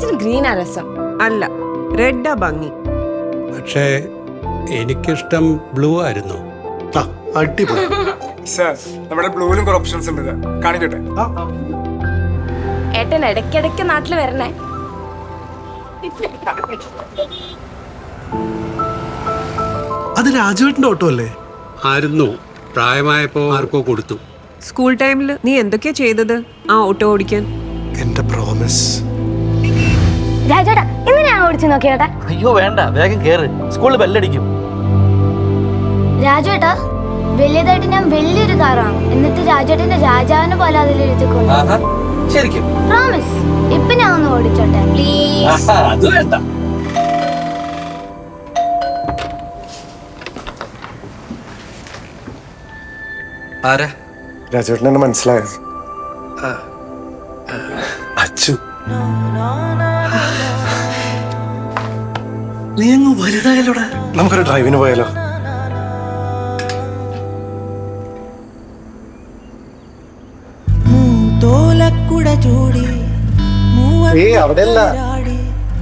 അച്ഛന് ഗ്രീനാ രസം. അല്ല റെഡാ ഭംഗി. പക്ഷേ എനിക്കിഷ്ടം ബ്ലൂ ആയിരുന്നു. അടിപൊളി. സാർ നമ്മുടെ ബ്ലൂവിലും കുറെ ഓപ്ഷൻസ് ഉണ്ട്. കാണിക്കട്ടെ? ഏട്ടൻ ഇടയ്ക്കിടയ്ക്ക് നാട്ടിൽ വരണേ. അത് രാജുവേട്ടന്റെ ഓട്ടോ അല്ലേ? ആയിരുന്നു. പ്രായമായപ്പോൾ ആർക്കോ കൊടുത്തു. സ്കൂൾ ടൈമിൽ നീ എന്തൊക്കെയാ ചെയ്തത്? ആ ഓട്ടോ ഓടിക്കാൻ. എന്റെ പ്രോമിസ് രാജേട്ടാ ഇന്ന് ഞാൻ ഓടിച്ചു നോക്കിയേട്ടാ? അയ്യോ വേണ്ട. വേഗം കേറ്. സ്കൂളിൽ ബെല്ലടിക്കും. രാജേട്ടാ വലിയതായിട്ട് ഞാൻ വലിയൊരു കാർ എന്നിട്ട് രാജേട്ടന്റെ രാജാവിനെ പോലെ അതിലെഴുതിക്കൊണ്ട് ആഹാ ശരിക്കും. പ്രോമിസ് ഇപ്പൊ ഞാൻ ഒന്ന് ഓടിച്ചോട്ടെ പ്ലീസ് ആഹാ, അത് വേണ്ട. ആരാ? രാജേട്ടൻ എന്നെ മനസ്സിലായോ അച്ചു. നീ അങ്ങ് വലുതായല്ലോടാ നമുക്കൊരു ഡ്രൈവിന് പോയാലോ?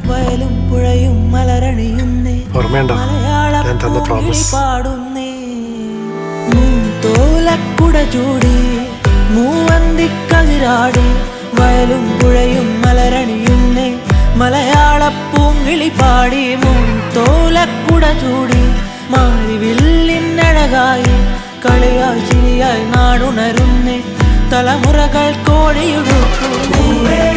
വയലും പുഴയും മലരണിയുന്നേ ഓർമ്മയുണ്ടോ? ഞാൻ തന്ന പ്രോമിസ് പാടുന്നേ. തോലക്കുട ചൂടി മൂവന്തിക്കതിരാടി വയലും പുഴയും മലരണിയുന്നേ മലയാള പൂങ്കിളി പാടി തോലക്കുട ചൂടി മാറിവില്ലിന്നഴകായി കളിയായി ചിരിയായി നാടുണരുന്നേ. തലമുറകൾ കോടിയുടുക്കുന്നേ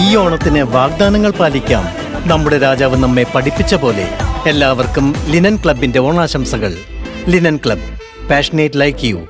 ഈ ഓണത്തിന് വാഗ്ദാനങ്ങൾ പാലിക്കാം. നമ്മുടെ രാജാവ് നമ്മെ പഠിപ്പിച്ച പോലെ എല്ലാവർക്കും ലിനൻ ക്ലബിന്റെ ഓണാശംസകൾ. Linen club passionate like you